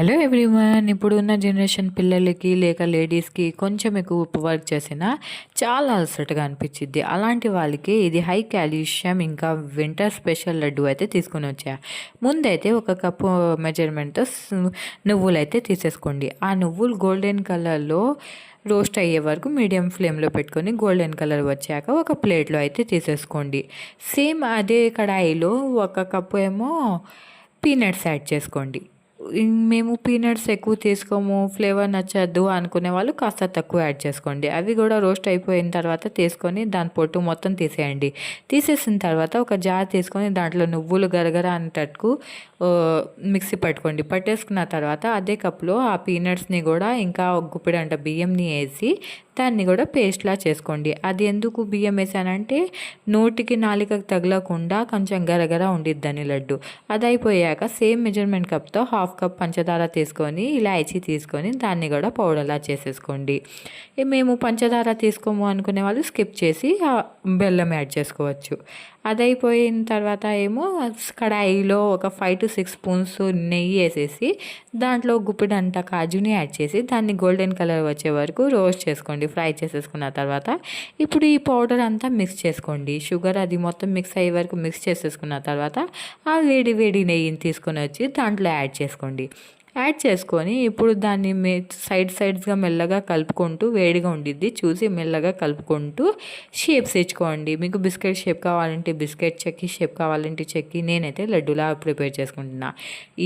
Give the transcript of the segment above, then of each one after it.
Hello everyone ఇప్పుడు ఉన్న generation పిల్లలకి లేక లేడీస్కి కొంచెం ఎక్కువ ఉప్పు వర్క్ చేసినా చాలా అలసటగా అనిపించింది అలాంటి వాళ్ళకి ఇది హై కాల్షియం ఇంకా వింటర్ స్పెషల్ లడ్డు అయితే తీసుకొని వచ్చా. ముందైతే ఒక కప్పు మెజర్మెంట్తో నువ్వులు అయితే తీసేసుకోండి. ఆ నువ్వులు గోల్డెన్ కలర్లో రోస్ట్ అయ్యే వరకు మీడియం ఫ్లేమ్లో పెట్టుకొని గోల్డెన్ కలర్ వచ్చాక ఒక ప్లేట్లో అయితే తీసేసుకోండి. సేమ్ అదే కడాయిలో ఒక కప్పు ఏమో పీనట్స్ యాడ్ చేసుకోండి. మేము పీనట్స్ ఎక్కువ తీసుకోము ఫ్లేవర్ నచ్చద్దు అనుకునే వాళ్ళు కాస్త తక్కువ యాడ్ చేసుకోండి. అవి కూడా రోస్ట్ అయిపోయిన తర్వాత తీసుకొని దాని పొట్టు మొత్తం తీసేయండి. తీసేసిన తర్వాత ఒక జార్ తీసుకొని దాంట్లో నువ్వులు గరగర అనేటట్టుకు మిక్సీ పట్టుకోండి. పట్టేసుకున్న తర్వాత అదే కప్లో ఆ పీనట్స్ని కూడా ఇంకా ఒక గుప్పిడంట బియ్యంని వేసి దాన్ని కూడా పేస్ట్లా చేసుకోండి. అది ఎందుకు బియ్యం వేసానంటే నోటికి నాలికకు తగలకుండా కొంచెం గరగర ఉండిద్దని లడ్డు. అది అయిపోయాక సేమ్ మెజర్మెంట్ కప్తో హాఫ్ కప్ పంచదార తీసుకొని ఇలాచీ తీసుకొని దాన్ని కూడా పౌడర్లా చేసేసుకోండి. మేము పంచదార తీసుకోము అనుకునే వాళ్ళు స్కిప్ చేసి బెల్లం యాడ్ చేసుకోవచ్చు. అది అయిపోయిన తర్వాత ఏమో కడాయిలో ఒక ఫైవ్ టు సిక్స్ స్పూన్స్ నెయ్యి వేసేసి దాంట్లో గుప్పిడంత కాజుని యాడ్ చేసి దాన్ని గోల్డెన్ కలర్ వచ్చే వరకు రోస్ట్ చేసుకోండి. ఫ్రై చేసేసుకున్న తర్వాత ఇప్పుడు ఈ పౌడర్ అంతా మిక్స్ చేసుకోండి. షుగర్ అది మొత్తం మిక్స్ అయ్యే వరకు మిక్స్ చేసేసుకున్న తర్వాత ఆ వేడి వేడి నెయ్యిని తీసుకొని వచ్చి దాంట్లో యాడ్ చేసుకోండి. యాడ్ చేసుకొని ఇప్పుడు దాన్ని మే సైడ్ సైడ్స్గా మెల్లగా కలుపుకుంటూ వేడిగా ఉండిద్ది. చూసి మెల్లగా కలుపుకుంటూ షేప్స్ ఇచ్చుకోండి మీకు బిస్కెట్ షేప్ కావాలంటే బిస్కెట్ చెక్కి షేప్ కావాలంటే చెక్కి నేనైతే లడ్డూలా ప్రిపేర్ చేసుకుంటున్నా.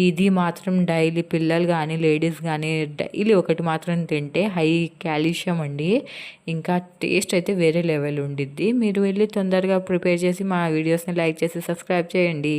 ఇది మాత్రం డైలీ పిల్లలు కానీ లేడీస్ కానీ డైలీ ఒకటి మాత్రం తింటే హై కాల్షియం అండి. ఇంకా టేస్ట్ అయితే వేరే లెవెల్ ఉండిద్ది. మీరు వెళ్ళి తొందరగా ప్రిపేర్ చేసి మా వీడియోస్ని లైక్ చేసి సబ్స్క్రైబ్ చేయండి.